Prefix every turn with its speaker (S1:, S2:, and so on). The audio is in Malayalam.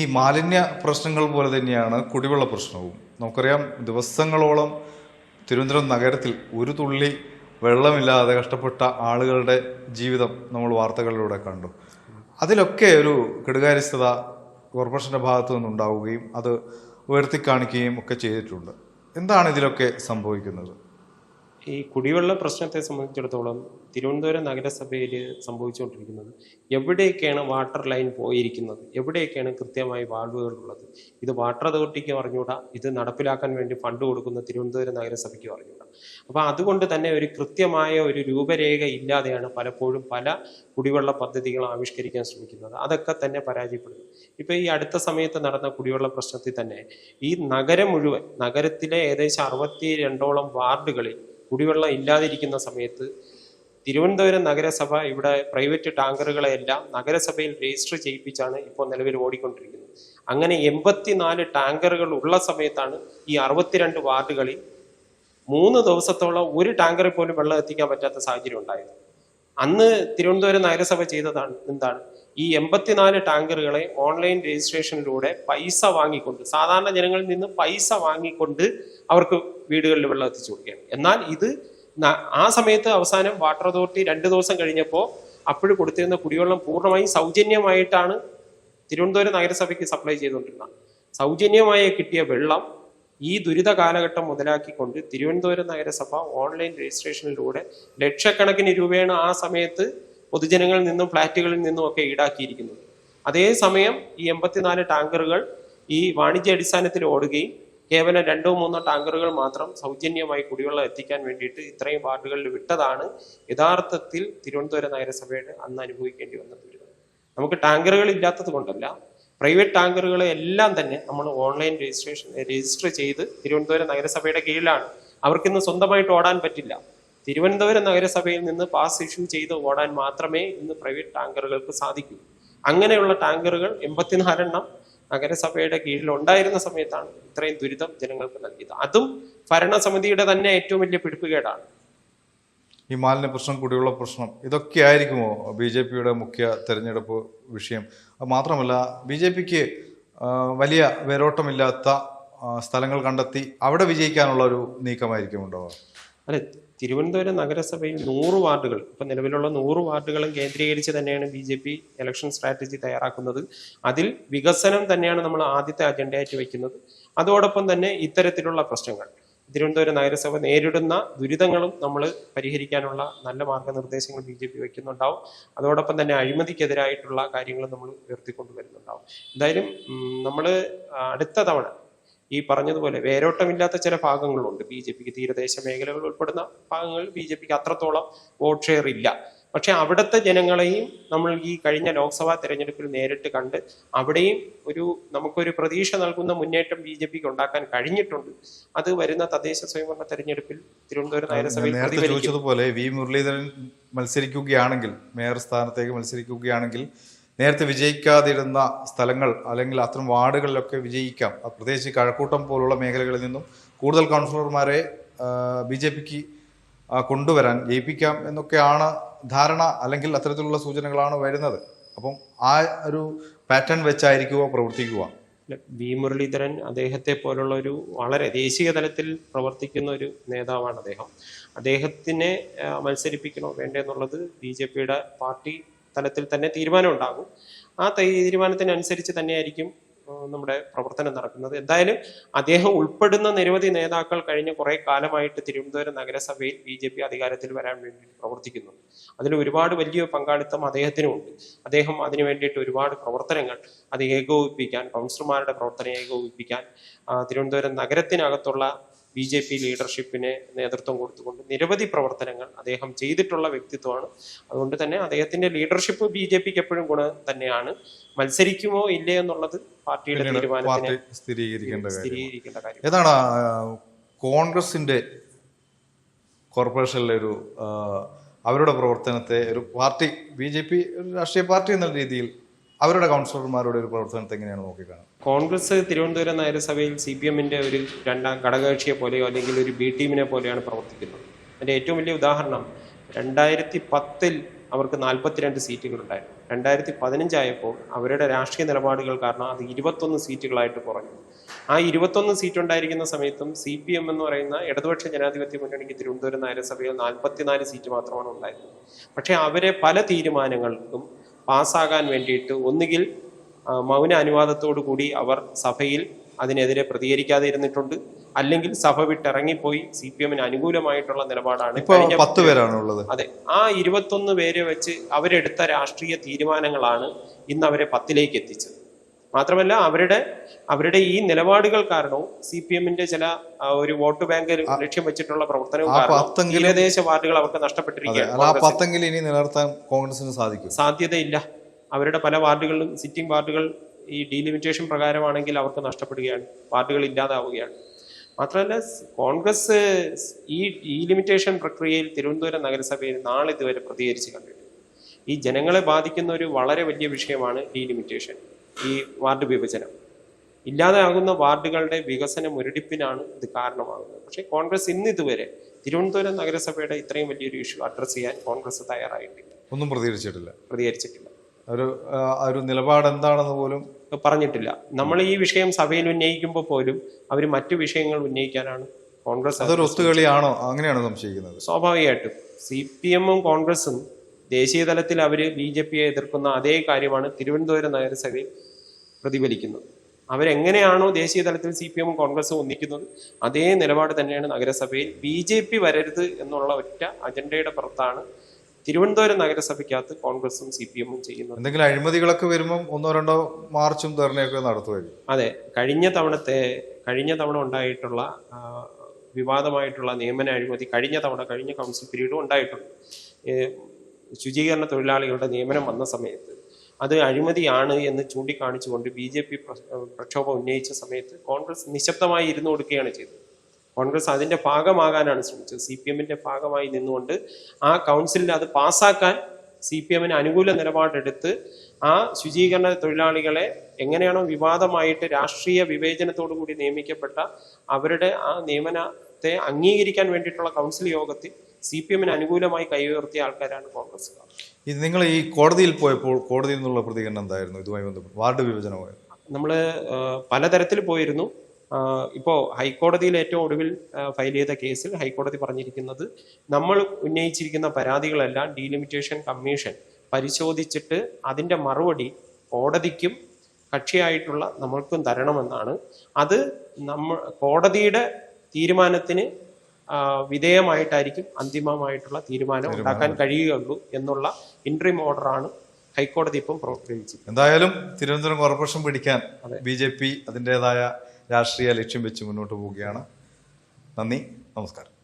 S1: ഈ മാലിന്യ പ്രശ്നങ്ങൾ പോലെ തന്നെയാണ് കുടിവെള്ള പ്രശ്നവും. നമുക്കറിയാം ദിവസങ്ങളോളം തിരുവനന്തപുരം നഗരത്തിൽ ഒരു തുള്ളി വെള്ളമില്ലാതെ കഷ്ടപ്പെട്ട ആളുകളുടെ ജീവിതം നമ്മൾ വാർത്തകളിലൂടെ കണ്ടു. അതിലൊക്കെ ഒരു കെടുകാര്യസ്ഥത കോർപ്പറേഷന്റെ ഭാഗത്തു നിന്നുണ്ടാവുകയും അത് ഉയർത്തിക്കാണിക്കുകയും ഒക്കെ ചെയ്തിട്ടുണ്ട്. എന്താണ് ഇതിലൊക്കെ സംഭവിക്കുന്നത്?
S2: ഈ കുടിവെള്ള പ്രശ്നത്തെ സംബന്ധിച്ചിടത്തോളം തിരുവനന്തപുരം നഗരസഭയിൽ സംഭവിച്ചുകൊണ്ടിരിക്കുന്നത് എവിടെയൊക്കെയാണ് വാട്ടർ ലൈൻ പോയിരിക്കുന്നത്? എവിടെയൊക്കെയാണ് കൃത്യമായി വാൾവുകൾ ഉള്ളത് ഇത് വാട്ടർ അതോറിറ്റിക്ക് പറഞ്ഞുകൂടാ? ഇത് നടപ്പിലാക്കാൻ വേണ്ടി ഫണ്ട് കൊടുക്കുന്ന തിരുവനന്തപുരം നഗരസഭയ്ക്ക് പറഞ്ഞുകൂടാ? അപ്പോൾ അതുകൊണ്ട് തന്നെ ഒരു കൃത്യമായ ഒരു രൂപരേഖ ഇല്ലാതെയാണ് പലപ്പോഴും പല കുടിവെള്ള പദ്ധതികൾ ആവിഷ്കരിക്കാൻ ശ്രമിക്കുന്നത്. അതൊക്കെ തന്നെ പരാജയപ്പെടുന്നു. ഇപ്പോൾ ഈ അടുത്ത സമയത്ത് നടന്ന കുടിവെള്ള പ്രശ്നത്തിൽ തന്നെ ഈ നഗരം മുഴുവൻ നഗരത്തിലെ ഏകദേശം അറുപത്തി രണ്ടോളം വാർഡുകളിൽ കുടിവെള്ളം ഇല്ലാതിരിക്കുന്ന സമയത്ത് തിരുവനന്തപുരം നഗരസഭ ഇവിടെ പ്രൈവറ്റ് ടാങ്കറുകളെല്ലാം നഗരസഭയിൽ രജിസ്റ്റർ ചെയ്യിപ്പിച്ചാണ് ഇപ്പോൾ നിലവിൽ ഓടിക്കൊണ്ടിരിക്കുന്നത്. അങ്ങനെ എൺപത്തിനാല് ടാങ്കറുകൾ ഉള്ള സമയത്താണ് ഈ അറുപത്തിരണ്ട് വാർഡുകളിൽ മൂന്ന് ദിവസത്തോളം ഒരു ടാങ്കറിൽ പോലും വെള്ളം എത്തിക്കാൻ പറ്റാത്ത സാഹചര്യം ഉണ്ടായത്. അന്ന് തിരുവനന്തപുരം നഗരസഭ ചെയ്തതാണ് എന്താണ്? ഈ എൺപത്തിനാല് ടാങ്കറുകളെ ഓൺലൈൻ രജിസ്ട്രേഷനിലൂടെ പൈസ വാങ്ങിക്കൊണ്ട് സാധാരണ ജനങ്ങളിൽ നിന്ന് പൈസ വാങ്ങിക്കൊണ്ട് അവർക്ക് വീടുകളിൽ വെള്ളം എത്തിച്ചു കൊടുക്കുകയാണ്. എന്നാൽ ഇത് ആ സമയത്ത് അവസാനം വാട്ടർ അതോറിറ്റി രണ്ട് ദിവസം കഴിഞ്ഞപ്പോൾ അപ്പോഴും കൊടുത്തിരുന്ന കുടിവെള്ളം പൂർണമായും സൗജന്യമായിട്ടാണ് തിരുവനന്തപുരം നഗരസഭയ്ക്ക് സപ്ലൈ ചെയ്തുകൊണ്ടിരുന്നത്. സൗജന്യമായി കിട്ടിയ വെള്ളം ഈ ദുരിത കാലഘട്ടം മുതലാക്കിക്കൊണ്ട് തിരുവനന്തപുരം നഗരസഭ ഓൺലൈൻ രജിസ്ട്രേഷനിലൂടെ ലക്ഷക്കണക്കിന് രൂപയാണ് ആ സമയത്ത് പൊതുജനങ്ങളിൽ നിന്നും ഫ്ലാറ്റുകളിൽ നിന്നും ഒക്കെ ഈടാക്കിയിരിക്കുന്നത്. അതേസമയം ഈ എൺപത്തിനാല് ടാങ്കറുകൾ ഈ വാണിജ്യ അടിസ്ഥാനത്തിൽ ഓടുകയും കേവലം രണ്ടോ മൂന്നോ ടാങ്കറുകൾ മാത്രം സൗജന്യമായി കുടിവെള്ളം എത്തിക്കാൻ വേണ്ടിയിട്ട് ഇത്രയും വാർഡുകളിൽ വിട്ടതാണ് യഥാർത്ഥത്തിൽ തിരുവനന്തപുരം നഗരസഭയുടെ അന്ന് അനുഭവിക്കേണ്ടി വന്ന ദുരിതം. നമുക്ക് ടാങ്കറുകൾ ഇല്ലാത്തത് കൊണ്ടല്ല പ്രൈവറ്റ് ടാങ്കറുകളെ എല്ലാം തന്നെ നമ്മൾ ഓൺലൈൻ രജിസ്ട്രേഷൻ രജിസ്റ്റർ ചെയ്ത് തിരുവനന്തപുരം നഗരസഭയുടെ കീഴിലാണ്. അവർക്കിന്ന് സ്വന്തമായിട്ട് ഓടാൻ പറ്റില്ല. തിരുവനന്തപുരം നഗരസഭയിൽ നിന്ന് പാസ് ഇഷ്യൂ ചെയ്ത് ഓടാൻ മാത്രമേ ഇന്ന് പ്രൈവറ്റ് ടാങ്കറുകൾക്ക് സാധിക്കൂ. അങ്ങനെയുള്ള ടാങ്കറുകൾ എൺപത്തിനാലെണ്ണം നഗരസഭയുടെ കീഴിൽ ഉണ്ടായിരുന്ന സമയത്താണ് ഇത്രയും ദുരിതം ജനങ്ങൾക്ക് നൽകിയത്. അതും ഭരണസമിതിയുടെ തന്നെ ഏറ്റവും വലിയ പിടിപ്പുകേടാണ്.
S1: ഈ മാലിന്യ പ്രശ്നം കുടിവെള്ള പ്രശ്നം ഇതൊക്കെ ആയിരിക്കുമോ ബി ജെ പിയുടെ മുഖ്യ തെരഞ്ഞെടുപ്പ് വിഷയം? മാത്രമല്ല ബി ജെ പിക്ക് വലിയ വേരോട്ടമില്ലാത്ത സ്ഥലങ്ങൾ കണ്ടെത്തി അവിടെ വിജയിക്കാനുള്ള ഒരു നീക്കമായിരിക്കും ഉണ്ടാവുക
S2: അതെ തിരുവനന്തപുരം നഗരസഭയിൽ നൂറ് വാർഡുകൾ ഇപ്പൊ നിലവിലുള്ള നൂറ് വാർഡുകളും കേന്ദ്രീകരിച്ച് തന്നെയാണ് B J P election strategy തയ്യാറാക്കുന്നത്. അതിൽ വികസനം തന്നെയാണ് നമ്മൾ ആദ്യത്തെ അജണ്ടയായിട്ട് വെക്കുന്നത്. അതോടൊപ്പം തന്നെ ഇത്തരത്തിലുള്ള പ്രശ്നങ്ങൾ. തിരുവനന്തപുരം നഗരസഭ നേരിടുന്ന ദുരിതങ്ങളും നമ്മൾ പരിഹരിക്കാനുള്ള നല്ല മാർഗനിർദ്ദേശങ്ങൾ ബി ജെ പി വയ്ക്കുന്നുണ്ടാവും. അതോടൊപ്പം തന്നെ അഴിമതിക്കെതിരായിട്ടുള്ള കാര്യങ്ങൾ നമ്മൾ ഉയർത്തിക്കൊണ്ടുവരുന്നുണ്ടാവും. എന്തായാലും നമ്മൾ അടുത്ത തവണ ഈ പറഞ്ഞതുപോലെ വേരോട്ടമില്ലാത്ത ചില ഭാഗങ്ങളുണ്ട്. ബി ജെ പിക്ക് തീരദേശ മേഖലകൾ ഉൾപ്പെടുന്ന ഭാഗങ്ങളിൽ ബി ജെ പിക്ക് അത്രത്തോളം വോട്ട് ഷെയർ ഇല്ല. പക്ഷെ അവിടുത്തെ ജനങ്ങളെയും നമ്മൾ ഈ കഴിഞ്ഞ ലോക്സഭാ തെരഞ്ഞെടുപ്പിൽ നേരിട്ട് കണ്ട് അവിടെയും ഒരു നമുക്കൊരു പ്രതീക്ഷ നൽകുന്ന മുന്നേറ്റം ബി ജെ പിക്ക് ഉണ്ടാക്കാൻ കഴിഞ്ഞിട്ടുണ്ട്. അത് വരുന്ന തദ്ദേശ സ്വയംഭരണ തെരഞ്ഞെടുപ്പിൽ തിരുവനന്തപുരം നഗരസഭയിൽ
S1: നേരത്തെ ചോദിച്ചതുപോലെ വി മുരളീധരൻ മത്സരിക്കുകയാണെങ്കിൽ മേയർ സ്ഥാനത്തേക്ക് മത്സരിക്കുകയാണെങ്കിൽ നേരത്തെ വിജയിക്കാതിരുന്ന സ്ഥലങ്ങൾ അല്ലെങ്കിൽ അത്തരം വാർഡുകളിലൊക്കെ വിജയിക്കാം. പ്രത്യേകിച്ച് കഴക്കൂട്ടം പോലുള്ള മേഖലകളിൽ നിന്നും കൂടുതൽ കൗൺസിലർമാരെ ബി ജെ പിക്ക് കൊണ്ടുവരാൻ ജയിപ്പിക്കാം എന്നൊക്കെയാണ് ധാരണ അല്ലെങ്കിൽ അത്തരത്തിലുള്ള സൂചനകളാണ് വരുന്നത്. അപ്പം ആ ഒരു പാറ്റേൺ വെച്ചായിരിക്കുമോ പ്രവർത്തിക്കുക?
S2: വി മുരളീധരൻ അദ്ദേഹത്തെ പോലുള്ള ഒരു വളരെ ദേശീയ തലത്തിൽ പ്രവർത്തിക്കുന്ന ഒരു നേതാവാണ് അദ്ദേഹം. അദ്ദേഹത്തിനെ മത്സരിപ്പിക്കണോ വേണ്ടെന്നുള്ളത് ബി ജെ പിയുടെ പാർട്ടി തലത്തിൽ തന്നെ തീരുമാനം ഉണ്ടാകും ആ തീരുമാനത്തിനനുസരിച്ച് തന്നെയായിരിക്കും നമ്മുടെ പ്രവർത്തനം നടക്കുന്നത്. എന്തായാലും അദ്ദേഹം ഉൾപ്പെടുന്ന നിരവധി നേതാക്കൾ കഴിഞ്ഞ കുറെ കാലമായിട്ട് തിരുവനന്തപുരം നഗരസഭയിൽ ബി ജെ പി അധികാരത്തിൽ വരാൻ വേണ്ടി പ്രവർത്തിക്കുന്നു. അതിൽ ഒരുപാട് വലിയ പങ്കാളിത്തം അദ്ദേഹത്തിനുമുണ്ട്. അദ്ദേഹം അതിനു വേണ്ടിയിട്ട് ഒരുപാട് പ്രവർത്തനങ്ങൾ അത് ഏകോപിപ്പിക്കാൻ കൗൺസിലർമാരുടെ പ്രവർത്തനം ഏകോപിപ്പിക്കാൻ തിരുവനന്തപുരം നഗരത്തിനകത്തുള്ള ബി ജെ പി ലീഡർഷിപ്പിന് നേതൃത്വം കൊടുത്തുകൊണ്ട് നിരവധി പ്രവർത്തനങ്ങൾ അദ്ദേഹം ചെയ്തിട്ടുള്ള വ്യക്തിത്വമാണ്. അതുകൊണ്ട് തന്നെ അദ്ദേഹത്തിന്റെ ലീഡർഷിപ്പ് ബി ജെ പിക്ക് എപ്പോഴും ഗുണം തന്നെയാണ്. മത്സരിക്കുമോ ഇല്ലേ എന്നുള്ളത് പാർട്ടിയുടെ തീരുമാനത്തിന്
S1: സ്ഥിരീകരിക്കേണ്ട കാര്യം
S2: സ്ഥിരീകരിക്കേണ്ട കാര്യം
S1: ഏതാണ് കോൺഗ്രസിന്റെ കോർപ്പറേഷനിലെ ഒരു അവരുടെ പ്രവർത്തനത്തെ ഒരു പാർട്ടി ബി ജെ പി ഒരു രാഷ്ട്രീയ പാർട്ടി എന്നുള്ള രീതിയിൽ അവരുടെ കൗൺസിലർമാരുടെ ഒരു പ്രവർത്തനത്തെ എങ്ങനെയാണ് നോക്കിക്കാണുന്നത്?
S2: കോൺഗ്രസ് തിരുവനന്തപുരം നഗരസഭയിൽ സി പി എമ്മിന്റെ ഒരു രണ്ടാം ഘടകകക്ഷിയെ പോലെയോ അല്ലെങ്കിൽ ഒരു ബി ടീമിനെ പോലെയാണ് പ്രവർത്തിക്കുന്നത്. അതിന്റെ ഏറ്റവും വലിയ ഉദാഹരണം രണ്ടായിരത്തി പത്തിൽ അവർക്ക് നാൽപ്പത്തിരണ്ട് സീറ്റുകൾ ഉണ്ടായിരുന്നു രണ്ടായിരത്തി പതിനഞ്ചായപ്പോൾ അവരുടെ രാഷ്ട്രീയ നിലപാടുകൾ കാരണം അത് ഇരുപത്തൊന്ന് സീറ്റുകളായിട്ട് കുറഞ്ഞു. ആ ഇരുപത്തൊന്ന് സീറ്റ് ഉണ്ടായിരിക്കുന്ന സമയത്തും സി പി എം എന്ന് പറയുന്ന ഇടതുപക്ഷ ജനാധിപത്യ മുന്നണിക്ക് തിരുവനന്തപുരം നഗരസഭയിൽ നാൽപ്പത്തിനാല് സീറ്റ് മാത്രമാണ് ഉണ്ടായിരുന്നത്. പക്ഷേ അവരെ പല തീരുമാനങ്ങൾക്കും പാസ്സാകാൻ വേണ്ടിയിട്ട് ഒന്നുകിൽ മൗന അനുവാദത്തോടു കൂടി അവർ സഭയിൽ അതിനെതിരെ പ്രതികരിക്കാതെ ഇരുന്നിട്ടുണ്ട്. അല്ലെങ്കിൽ സഭ വിട്ടിറങ്ങിപ്പോയി സി പി എമ്മിന് അനുകൂലമായിട്ടുള്ള നിലപാടാണ്
S1: പത്ത് പേരാണ് ഉള്ളത്
S2: അതെ. ആ ഇരുപത്തൊന്ന് പേരെ വെച്ച് അവരെടുത്ത രാഷ്ട്രീയ തീരുമാനങ്ങളാണ് ഇന്ന് അവരെ പത്തിലേക്ക് എത്തിച്ചത്. മാത്രമല്ല അവരുടെ അവരുടെ ഈ നിലപാടുകൾ കാരണവും സി പി എമ്മിന്റെ ചില ഒരു വോട്ട് ബാങ്ക് ലക്ഷ്യം വെച്ചിട്ടുള്ള പ്രവർത്തനവും കാരണം തീരദേശ വാർഡുകൾ അവർക്ക് നഷ്ടപ്പെട്ടിരിക്കുകയാണ്.
S1: ഇനി നിലനിർത്താൻ കോൺഗ്രസിന് സാധിക്കും.
S2: സാധ്യതയില്ല. അവരുടെ പല വാർഡുകളിലും സിറ്റിംഗ് വാർഡുകൾ ഈ ഡീലിമിറ്റേഷൻ പ്രകാരമാണെങ്കിൽ അവർക്ക് നഷ്ടപ്പെടുകയാണ് വാർഡുകൾ ഇല്ലാതാവുകയാണ്. മാത്രമല്ല കോൺഗ്രസ് ഈ ഡീലിമിറ്റേഷൻ പ്രക്രിയയിൽ തിരുവനന്തപുരം നഗരസഭയിൽ നാളെ ഇതുവരെ പ്രതികരിച്ച് കണ്ടിട്ടുണ്ട്. ഈ ജനങ്ങളെ ബാധിക്കുന്ന ഒരു വളരെ വലിയ വിഷയമാണ് ഡീലിമിറ്റേഷൻ. ഈ വാർഡ് വിഭജനം. ഇല്ലാതാകുന്ന വാർഡുകളുടെ വികസന മുരടിപ്പിനാണ് ഇത് കാരണമാകുന്നത്. പക്ഷേ കോൺഗ്രസ് ഇന്ന് ഇതുവരെ തിരുവനന്തപുരം നഗരസഭയുടെ ഇത്രയും വലിയൊരു ഇഷ്യൂ അഡ്രസ്സ് ചെയ്യാൻ കോൺഗ്രസ് തയ്യാറായിട്ടില്ല.
S1: ഒന്നും പ്രതികരിച്ചിട്ടില്ല.
S2: പ്രതികരിച്ചിട്ടില്ല.
S1: ഒരു നിലപാട് എന്താണെന്ന് പോലും
S2: പറഞ്ഞിട്ടില്ല. നമ്മൾ ഈ വിഷയം സഭയിൽ ഉന്നയിക്കുമ്പോൾ പോലും അവർ മറ്റു വിഷയങ്ങൾ ഉന്നയിക്കാനാണ് കോൺഗ്രസ്
S1: അതൊരു ഒത്തുകളിയാണോ? അങ്ങനെയാണ് സംശയിക്കുന്നത്?
S2: സ്വാഭാവികമായിട്ടും. സി പി എമ്മും കോൺഗ്രസും ദേശീയ തലത്തിൽ അവർ ബി ജെ പിയെ എതിർക്കുന്ന അതേ കാര്യമാണ് തിരുവനന്തപുരം നഗരസഭയിൽ പ്രതിഫലിക്കുന്നത്. അവരെങ്ങനെയാണോ ദേശീയ തലത്തിൽ സി പി എമ്മും കോൺഗ്രസും ഒന്നിക്കുന്നത് അതേ നിലപാട് തന്നെയാണ് നഗരസഭയിൽ ബി ജെ പി വരരുത് എന്നുള്ള ഒറ്റ അജണ്ടയുടെ പുറത്താണ് തിരുവനന്തപുരം നഗരസഭയ്ക്കകത്ത് കോൺഗ്രസും സി പി എമ്മും ചെയ്യുന്നത്.
S1: എന്തെങ്കിലും അഴിമതികളൊക്കെ വരുമ്പോൾ ഒന്നോ രണ്ടോ മാർച്ചും ധർണയൊക്കെ നടത്തുമായിരിക്കും.
S2: അതെ കഴിഞ്ഞ തവണത്തെ കഴിഞ്ഞ തവണ ഉണ്ടായിട്ടുള്ള വിവാദമായിട്ടുള്ള നിയമന അഴിമതി കഴിഞ്ഞ തവണ കഴിഞ്ഞ കൗൺസിൽ പീരീഡും ഉണ്ടായിട്ടുണ്ട്. ശുചീകരണ തൊഴിലാളികളുടെ നിയമനം വന്ന സമയത്ത് അത് അഴിമതിയാണ് എന്ന് ചൂണ്ടിക്കാണിച്ചുകൊണ്ട് ബി ജെ പി പ്രക്ഷോഭം ഉന്നയിച്ച സമയത്ത് കോൺഗ്രസ് നിശബ്ദമായി ഇരുന്നു കൊടുക്കുകയാണ് ചെയ്തത്. കോൺഗ്രസ് അതിന്റെ ഭാഗമാകാനാണ് ശ്രമിച്ചത്. സി പി എമ്മിന്റെ ഭാഗമായി നിന്നുകൊണ്ട് ആ കൗൺസിലിൽ അത് പാസ്സാക്കാൻ സി പി എമ്മിന് അനുകൂല നിലപാടെടുത്ത് ആ ശുചീകരണ തൊഴിലാളികളെ എങ്ങനെയാണോ വിവാദമായിട്ട് രാഷ്ട്രീയ വിവേചനത്തോടു കൂടി നിയമിക്കപ്പെട്ട അവരുടെ ആ നിയമനത്തെ അംഗീകരിക്കാൻ വേണ്ടിയിട്ടുള്ള കൗൺസിൽ യോഗത്തിൽ സി പി എമ്മിന് അനുകൂലമായി കൈയുയർത്തിയ ആൾക്കാരാണ് കോൺഗ്രസ്സുകാർ.
S1: ഇത് നിങ്ങൾ ഈ കോടതിയിൽ പോയപ്പോൾ കോടതിയിൽ നിന്നുള്ള പ്രതികരണം എന്തായിരുന്നു? ഇതുമായി ബന്ധപ്പെട്ട് വാർഡ് വിഭജനമായി
S2: നമ്മൾ പലതരത്തിൽ പോയിരുന്നു. ഇപ്പോൾ ഹൈക്കോടതിയിൽ ഏറ്റവും ഒടുവിൽ ഫയൽ ചെയ്ത കേസിൽ ഹൈക്കോടതി പറഞ്ഞിരിക്കുന്നത് നമ്മൾ ഉന്നയിച്ചിരിക്കുന്ന പരാതികളെല്ലാം ഡീലിമിറ്റേഷൻ കമ്മീഷൻ പരിശോധിച്ചിട്ട് അതിന്റെ മറുപടി കോടതിക്കും കക്ഷിയായിട്ടുള്ള നമ്മൾക്കും തരണമെന്നാണ്. അത് നമ്മ കോടതിയുടെ തീരുമാനത്തിന് വിധേയമായിട്ടായിരിക്കും അന്തിമമായിട്ടുള്ള തീരുമാനം ഉണ്ടാക്കാൻ കഴിയുകയുള്ളൂ എന്നുള്ള ഇൻട്രീം ഓർഡറാണ് ഹൈക്കോടതി ഇപ്പം പുറപ്പെടുവിച്ചത്
S1: എന്തായാലും തിരുവനന്തപുരം കോർപ്പറേഷൻ പിടിക്കാൻ ബി ജെ പി അതിന്റെതായ രാഷ്ട്രീയ ലക്ഷ്യം വെച്ച് മുന്നോട്ട് പോവുകയാണ്. നന്ദി നമസ്കാരം.